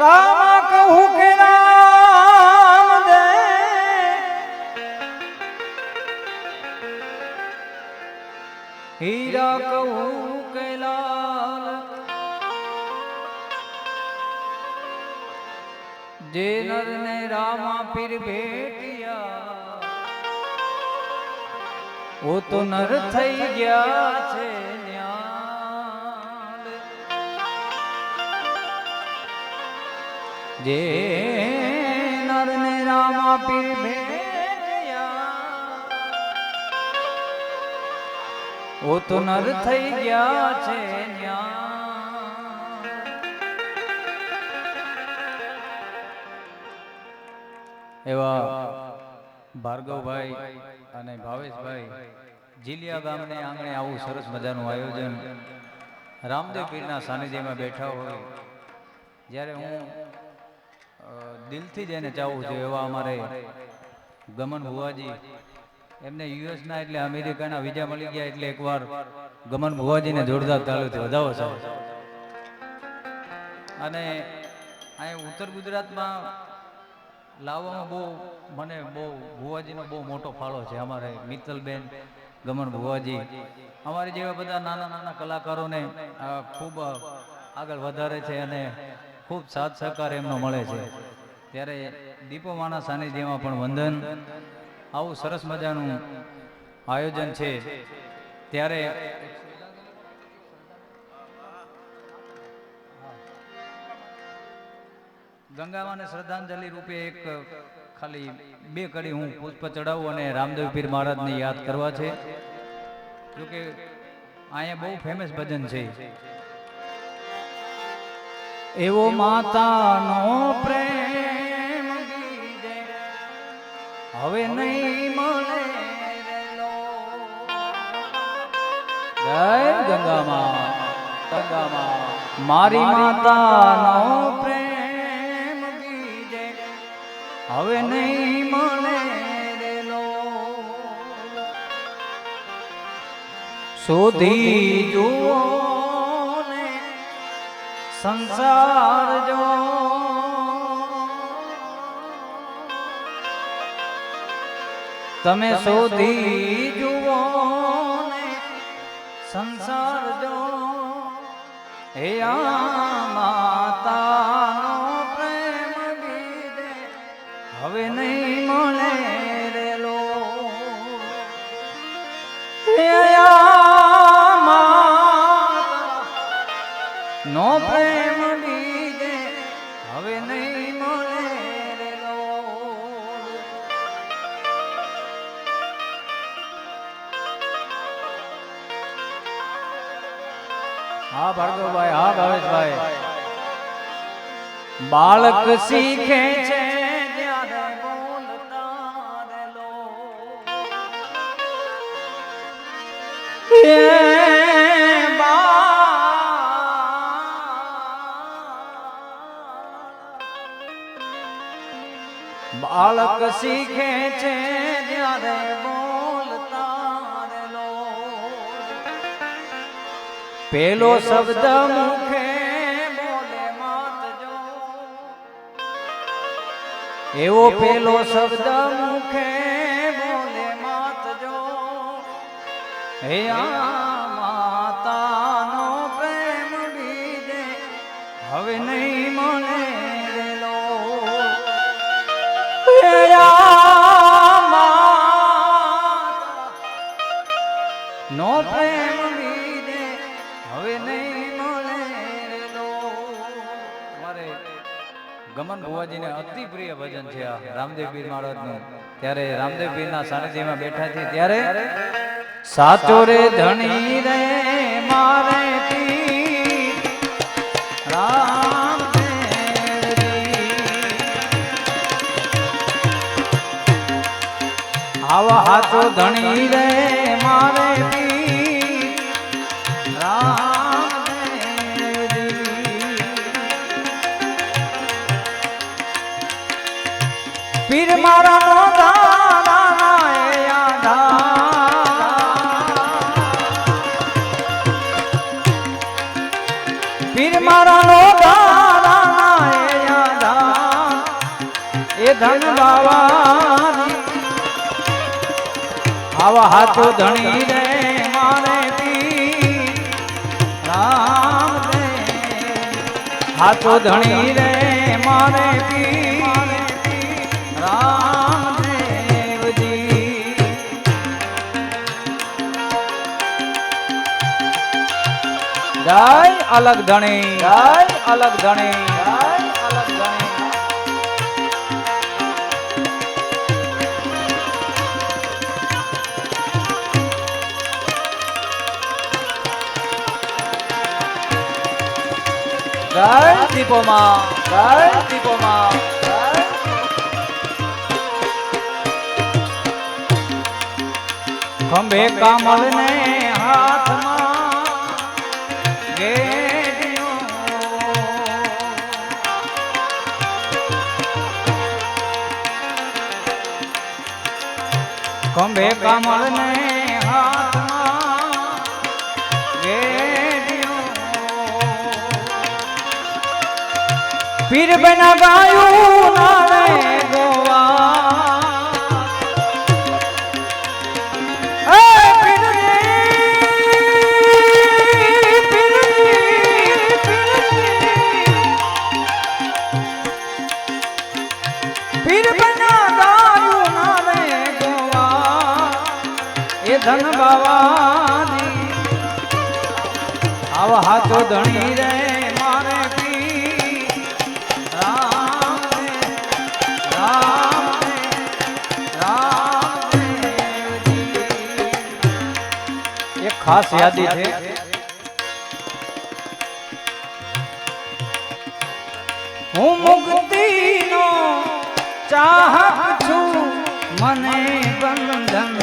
રામ કહું કે રામ દે. હીરા કહું કે લાલ. જે નર ને રામા પીર ભેટિયા, ઓ તો નર થઈ ગયા જે નર ને રામા પીર ભેટિયા ઓ તો નર થઈ ગયા છે એવા ભાર્ગવભાઈ અને ભાવેશભાઈ જીલિયા ગામને આંગણે આવું સરસ મજાનું આયોજન રામદેવ પીરના સાનિધ્યમાં બેઠા હોય. જ્યારે હું દિલથી જ એને ચાહું છું એવા અમારે ગમન ભુવાજી. એમને યુએસના એટલે અમેરિકાના વિઝા મળી ગયા એટલે એકવાર ગમન ભુવાજીને જોરદાર તાલુથી વધાવો સાહેબ. અને અહીં ઉત્તર ગુજરાતમાં લાવવામાં બહુ, મને બહુ, ભુવાજીનો બહુ મોટો ફાળો છે અમારે મિત્તલબેન, ગમન ભુવાજી. અમારી જેવા બધા નાના નાના કલાકારોને ખૂબ આગળ વધારે છે અને ખૂબ સાથ સહકાર એમનો મળે છે. ત્યારે દીપોમાના સાનિધ્યમાં પણ વંદન, આવું સરસ મજાનું આયોજન છે. ત્યારે ગંગામાને શ્રદ્ધાંજલિ રૂપે એક ખાલી બે કડી હું પુષ્પ ચડાવું અને રામદેવ પીર મહારાજને યાદ કરવા છે. જોકે અહીંયા બહુ ફેમસ ભજન છે. એવો માતાનો પ્રેમ હવે નહીં મળે જય ગંગામાં ગંગામાં. મારી માતાનો પ્રેમ હવે નહીં મળે શોધી જુઓ. સંસાર જો. તમે શોધી જુઓ સંસાર જો. હે માતા પ્રેમ હવે નહીં બાળક શીખે છે બાળક શીખે છે જ્યારે બોલતા. પેલો શબ્દ મુખે એવો પેલો શબ્દ મુખે બોલે માત જો હે આ ભુવાજીને અતિ પ્રિય ભજન છે રામદેવ પીર મહારાજનું ત્યારે રામદેવ પીરના સાનિધ્યમાં બેઠા છે ત્યારે, સાચો રે ધણી રે મારે. આવા હાથો ધણી રે મારે ધન બાવાની આવા હાથો ધણી રે રામ હાથો ધણી રે મારે પીર રામ જય અલગ ધણી. જય અલગ ધણી. જય દીપોમાં જય દીપોમાં ખંભે કમળ ને હાથમાં ખંભે કમળ ને પીર બના ગાયું ખાસ યાદી છે. હું મુક્તિનો ચાહક છું. મને બંધન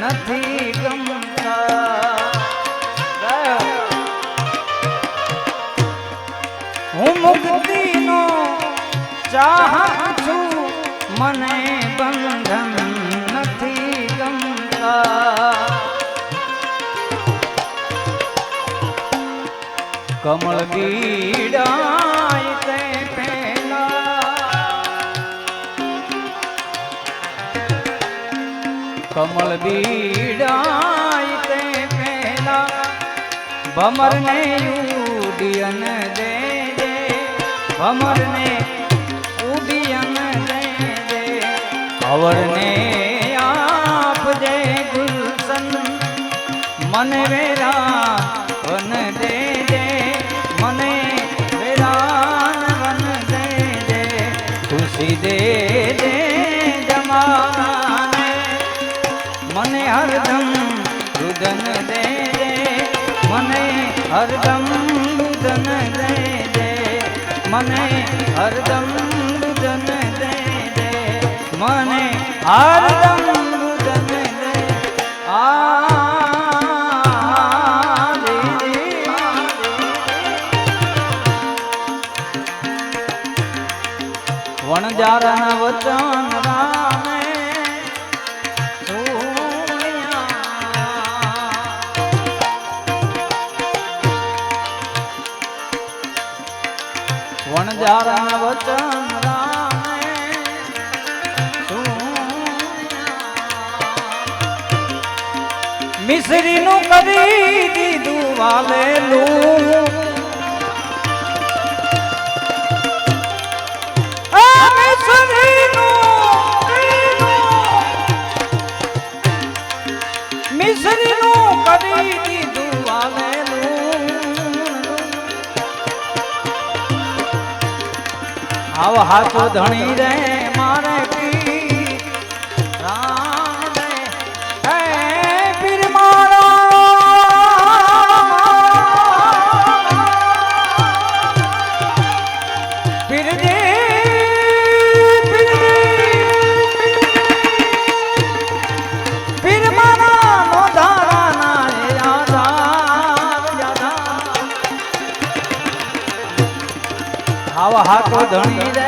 નથી ગમતા. હું મુક્તિનો ચાહક છું. મને બંધન કમળ પીડાય તે કમળ બીડાય તે પહેલા ભમરને ઉડિયન દે દે. ભમરને ઉડિયન દે દે. અવરને આપ દે ગુલશન. મને વેરા હરદમ રુદન દે દે. મને હરદમ રુદન દે દે. મને હરદમ સુણ્યા. મિશ્રીનું કરી દીધું વાલેલું દીધું વાલેલું આવ હાથો ધણી રે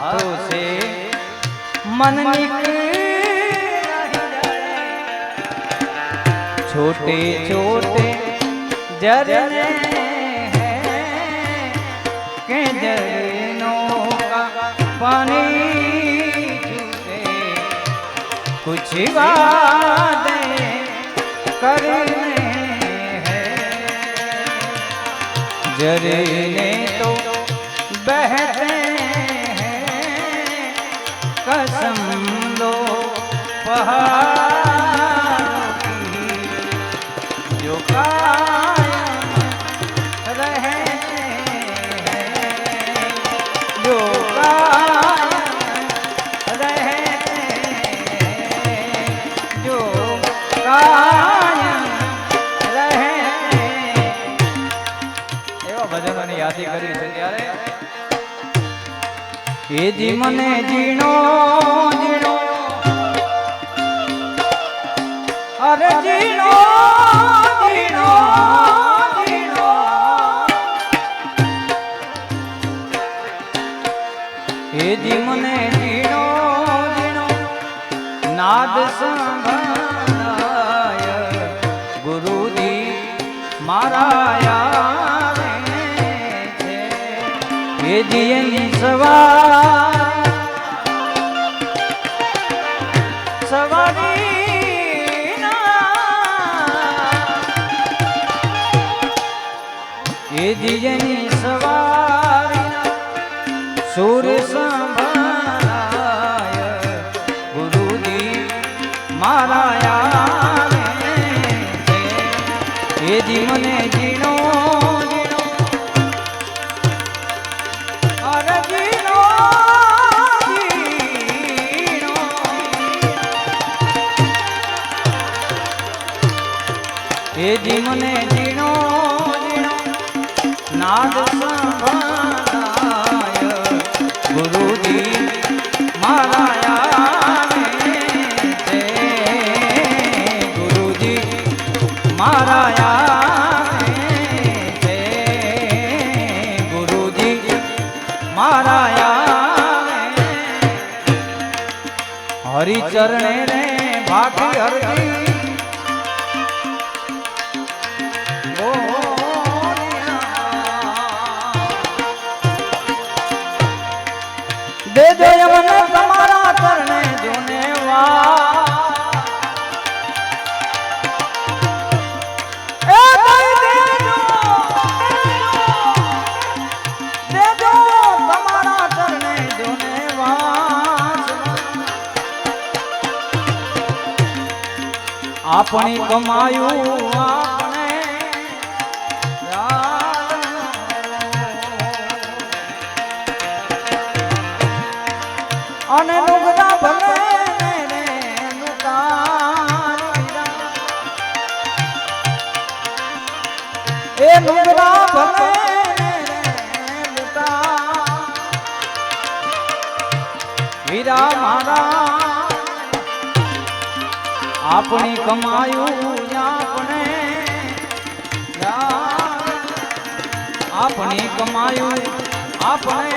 हाथों से मन छोटे छोटे झरने हैं के पानी कुछ करने हैं। झरने तो बहते સમલો પહાડ. જો કાયમ રહે, જો કાયમ રહે, જો કાયમ રહે. એવા ભજનોની યાદી કરી છે ત્યારે એ જી મને જીણો જીણો. અરે જીણો જીણો જીણો. એ જી મને જીણો જીણો. નાદ સંભળાય, ગુરુજી મારા એ જી એની સવાર સવારી એ જીજની સવારી સુર સંભળાય ગુરુજી મારા મને જીણો જી મને જીણો જીણો નાદ સંભળાય. ગુરુજી મારા હરિચરણે રે ભાગી હરજી આપણે કમાયું આપણે. અને નુગરા ભલે એ નુગરા ભલે વીરા મારા આપણી કમાયું આપણે. આપણે કમાયું આપણે.